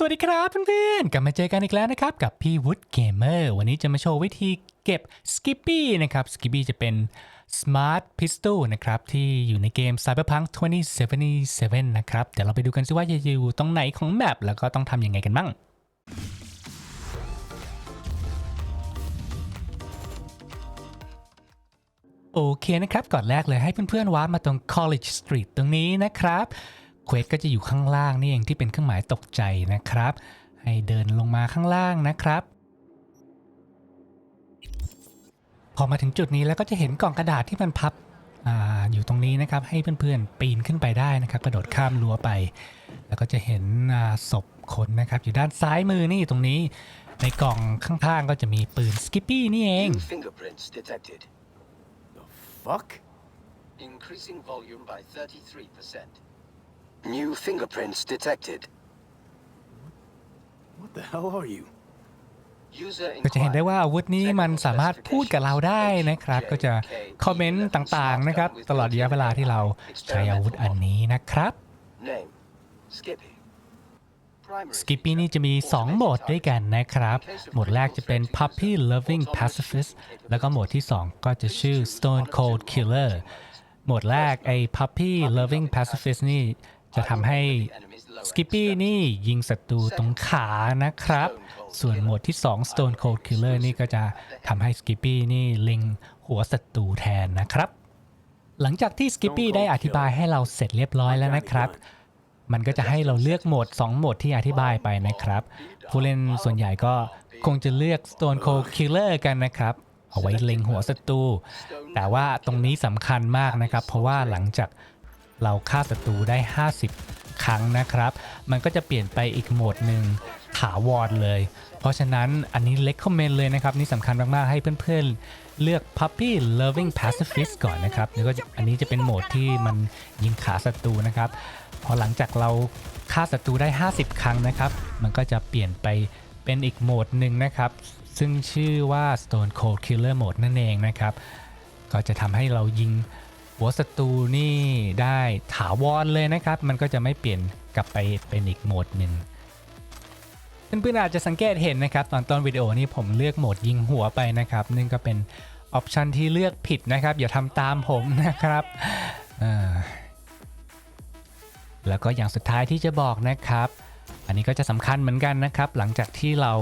สวัสดีครับเพื่อนๆ กลับมาเจอกันอีกแล้วนะครับ กับพี่วุฒิเกมเมอร์วันนี้จะมาโชว์วิธีเก็บ Skippy นะครับ Skippy จะเป็น Smart Pistol นะครับ ที่อยู่ในเกม Cyberpunk 2077 นะครับ เดี๋ยวเราไปดูกันซิว่าจะอยู่ตรงไหนของแมปแล้วก็ต้องทำยังไงกันบ้างโอเคนะครับ ก่อนแรกเลยให้เพื่อนๆว้าร์ปมาตรง College Street ตรงนี้นะครับ เควสก็จะอยู่ข้างล่างนี่เองที่เป็นเครื่องหมายตกใจนะครับ ให้เดินลงมาข้างล่างนะครับ พอมาถึงจุดนี้แล้วก็จะเห็นกล่องกระดาษที่มันพับอาอยู่ตรงนี้นะครับ ให้เพื่อนๆ ปีนขึ้นไปได้นะครับ กระโดดข้ามรั้วไป แล้วก็จะเห็นอ่าศพคนนะครับอยู่ด้านซ้ายมือนี่ตรงนี้ ในกล่องข้างๆก็จะมีปืนสกิปปี้นี่เอง New fingerprints detected. Fuck? Increasing volume by 33%. New fingerprints detected. What the hell are you? User ก็จะเห็นได้ inquiry. ว่าอาวุธนี้มันสามารถพูดกับเราได้นะครับ ก็จะคอมเมนต์ต่างๆนะครับ ตลอดระยะเวลาที่เราใช้อาวุธอันนี้นะครับ Name Skippy. Primary สกิปปี้นี่จะมี 2 โหมดด้วยกันนะครับ โหมดแรกจะเป็น Puppy Loving Pacifist แล้วก็โหมดที่ 2 ก็จะชื่อ Stone Cold Killer โหมดแรกไอ้ Puppy Loving Pacifist นี่ จะทำให้ Skippy นี่ยิงศัตรูตรงขานะครับ ส่วนโหมดที่ 2 Stone Cold Killer นี่ก็จะทำให้ Skippy นี่เล็งหัวศัตรูแทนนะครับ หลังจากที่ Skippy ได้อธิบายให้เราเสร็จเรียบร้อยแล้วนะครับมันก็จะให้เราเลือกโหมด 2 โหมดที่อธิบายไปนะครับ ผู้เล่นส่วนใหญ่ก็คงจะเลือก Stone Cold Killer กันนะครับ เอาไว้เล็งหัวศัตรูแต่ว่าตรงนี้สำคัญมากนะครับ เพราะว่าหลังจาก เราฆ่าศัตรูได้ 50 ครั้งนะครับ มันก็จะเปลี่ยนไปอีกโหมดหนึ่งถาวรเลย เพราะฉะนั้นอันนี้เล็กคอมเมนต์เลยนะครับ นี่สำคัญมาก ๆ ให้เพื่อน ๆ เลือก Puppy Loving Pacifist ก่อนนะครับแล้วก็อันนี้จะเป็นโหมดที่มันยิงขาศัตรูนะครับพอหลังจากเราฆ่าศัตรูได้ 50 ครั้งนะครับ มันก็จะเปลี่ยนไปเป็นอีกโหมดหนึ่งนะครับ ซึ่งชื่อว่า Stone Cold Killer Mode นั่นเองนะครับ ก็จะทำให้เรายิง หัวศัตรูนี่ได้ถาวรเลยนะครับ มันก็จะไม่เปลี่ยนกลับไปเป็นอีกโหมดหนึ่งเพื่อนๆอาจจะสังเกตเห็นนะครับ ตอนต้นวิดีโอนี้ผมเลือกโหมดยิงหัวไปนะครับนั่นก็เป็นออปชันที่เลือกผิดนะครับ อย่าทำตามผมนะครับแล้วก็อย่างสุดท้ายที่จะบอกนะครับ อันนี้ก็จะสำคัญเหมือนกันนะครับ หลังจากที่เรา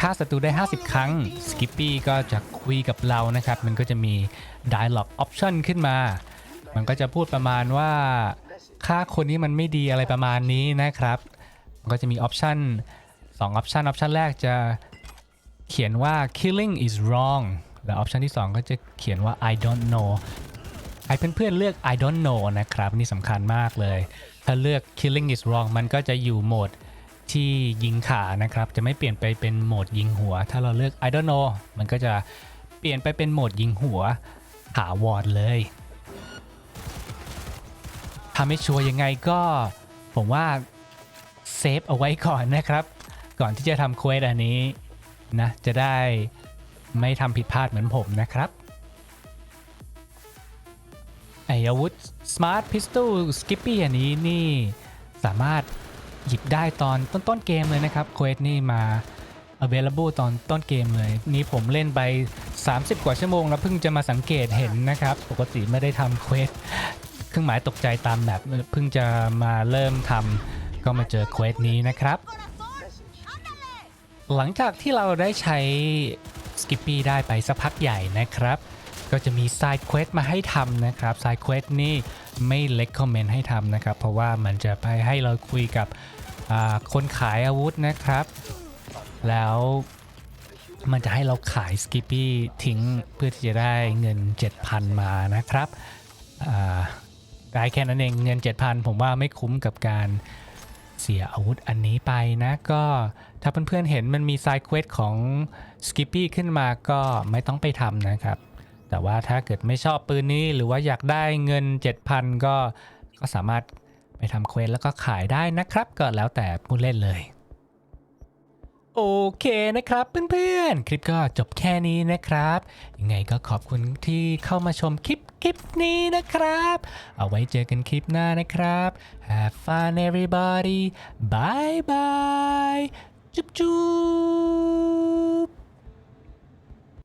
ฆ่าศัตรูได้ 50 ครั้ง Skippy ก็จะคุยกับเรานะครับ มันก็จะมี dialog option ขึ้นมา มันก็จะพูดประมาณว่าฆ่าคนนี้มันไม่ดีอะไรประมาณนี้นะครับ มันก็จะมีออปชัน2ออปชันออปชันแรกจะเขียนว่า killing is wrong และออปชันที่ 2 ก็จะเขียนว่า I don't know ให้เพื่อนๆเลือก I don't know นะครับ นี่สำคัญมากเลย ถ้าเลือก killing is wrong มันก็จะอยู่โหมด ที่ยิงขานะครับ จะไม่เปลี่ยนไปเป็นโหมดยิงหัว ถ้าเราเลือก I don't know มันก็จะเปลี่ยนไปเป็นโหมดยิงหัวถาวรเลยทำให้ชัวร์ยังไงก็ผมว่าเซฟเอาไว้ก่อนนะครับ ก่อนที่จะทำเควสอันนี้นะ จะได้ไม่ทำผิดพลาดเหมือนผมนะครับไออาวุธ Smart Pistol Skippy อันนี้นี่สามารถ หยิบได้ตอนต้นตนๆเกมเลยนะครับเควสนี่มา available ตอนต้นเกมเลย นี่ผมเล่นไป 30 กว่าชั่วโมง แล้วเพิ่งจะมาสังเกตเห็นนะครับ ปกติไม่ได้ทำเควสเครื่องหมายตกใจตามแบบเพิ่งจะมาเริ่มทำก็มาเจอเควสนี้นะครับ หลังจากที่เราได้ใช้ Skippy ได้ไปสักพักใหญ่นะครับ ก็จะมี Side Quest มาให้ทำนะครับ Side Quest นี่ไม่ recommend ให้ทำนะครับ เพราะว่ามันจะไปให้เราคุยกับคนขายอาวุธนะครับ แล้วมันจะให้เราขาย Skippy ทิ้งเพื่อที่จะได้เงิน 7,000 มานะครับอ่าได้แค่นั้นเองเงิน 7,000 ผมว่าไม่คุ้มกับการเสียอาวุธอันนี้ไปนะ ก็ถ้าเพื่อนๆเห็นมันมีไซด์เควสของ Skippy ขึ้นมาก็ไม่ต้องไปทำนะครับ แต่ว่าถ้าเกิดไม่ชอบปืนนี้หรือว่าอยากได้เงิน 7,000 ก็ก็สามารถไปทำเควสแล้วก็ขายได้นะครับ ก็แล้วแต่ผู้เล่นเลย โอเคนะครับเพื่อนๆ คลิปก็จบแค่นี้นะครับ ยังไงก็ขอบคุณที่เข้ามาชมคลิปคลิปนี้นะครับ เอาไว้เจอกันคลิปหน้านะครับ Have fun everybody bye bye จุ๊บจุ๊บ